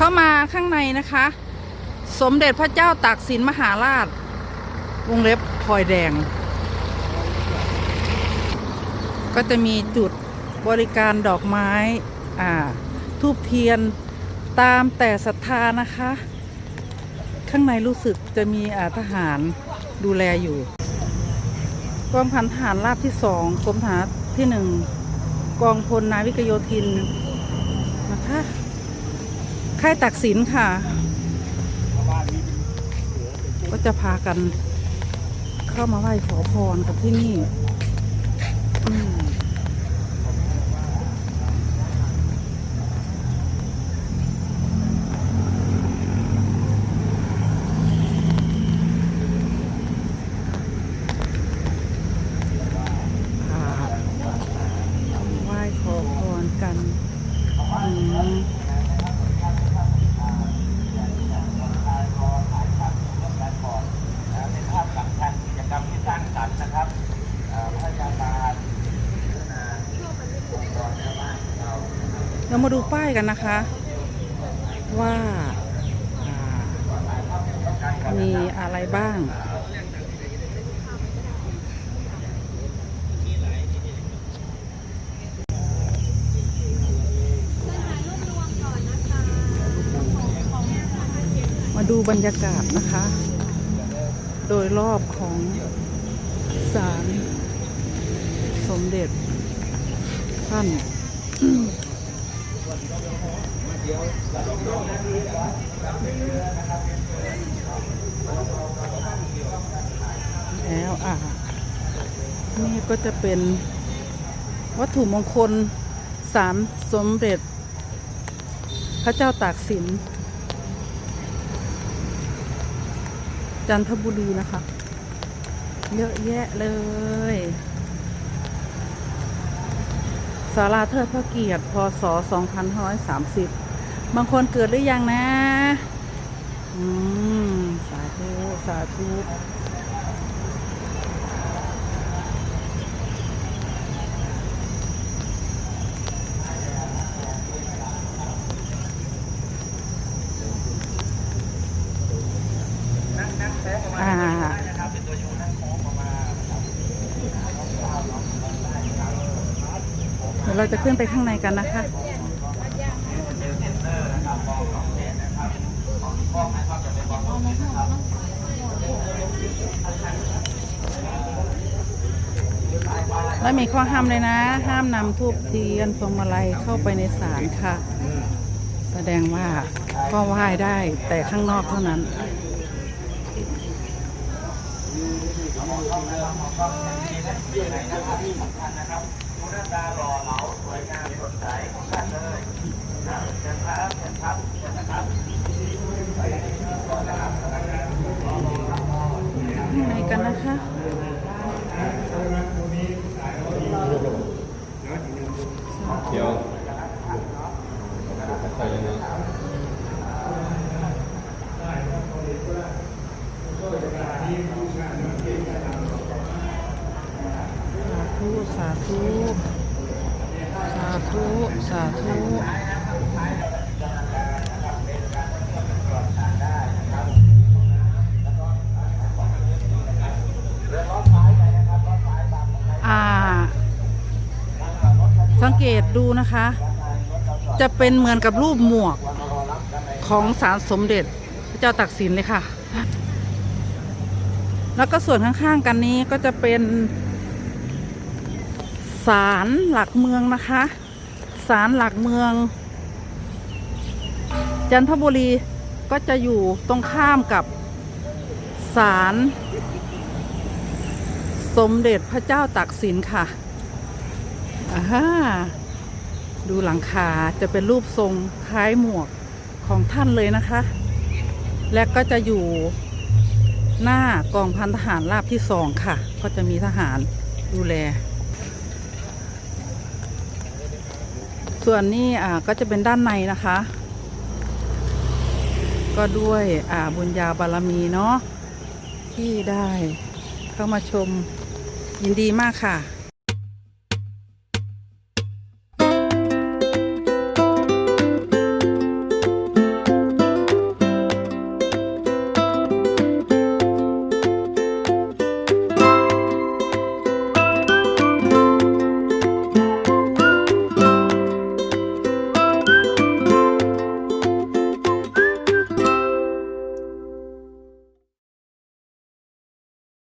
เข้ามาข้างในนะคะ สมเด็จพระเจ้าตากสินมหาราช วงเล็บพลอยแดง ก็จะมีจุดบริการดอกไม้อ่าทูบเทียนตามแต่ศรัทธานะคะ ข้างในรู้สึกจะมีอาทหารดูแลอยู่กองพันทหารราบที่สองกรมทหารที่หนึ่งกองพลนาวิกโยธินนะคะ ค่ายตักสินค่ะ ก็จะพากันเข้ามาไหว้ขอพรกับที่นี่อืมพาไหว้ขอพรกันอืม เรามาดูป้ายกันนะคะ ว่ามีอะไรบ้าง มาดูบรรยากาศนะคะ โดยรอบของศาลสมเด็จท่าน แล้วอะนี่ก็จะเป็นวัตถุมงคลสารสมเด็จ พระเจ้าตากสิน จันทบุรีนะคะ เยอะแยะเลย ศาลาเทิดพระเกียรติ พศ 2530 บางคนเกิดหรือยังนะ อืม สาธุ สาธุ อ่า เดี๋ยวเราจะขึ้นไปข้างในกันนะคะแล้วมีข้อห้ามเลยนะ ห้ามนำทูบเทียนพวงมาลัยเข้าไปในศาลค่ะ แสดงว่าก็ไหว้ได้แต่ข้างนอกเท่านั้น ข้างใน กันนะคะเดี๋ยวใส่ยังไงสาธุ สาธุ สาธุสาธุ สังเกตดูนะคะ จะเป็นเหมือนกับรูปหมวกของสารสมเด็จพระเจ้าตากสินเลยค่ะ แล้วก็ส่วนข้างๆกันนี้ก็จะเป็นศาลหลักเมืองนะคะศาลหลักเมือง จันทบุรีก็จะอยู่ตรงข้ามกับศาลสมเด็จพระเจ้าตากสินค่ะ อ่าฮะดูหลังคาจะเป็นรูปทรงคล้ายหมวกของท่านเลยนะคะ และก็จะอยู่หน้ากองพันทหารราบที่สองค่ะ ก็จะมีทหารดูแล ส่วนนี้อ่าก็จะเป็นด้านในนะคะ ก็ด้วยอ่าบุญญาบารมีเนาะที่ได้เข้ามาชมยินดีมากค่ะ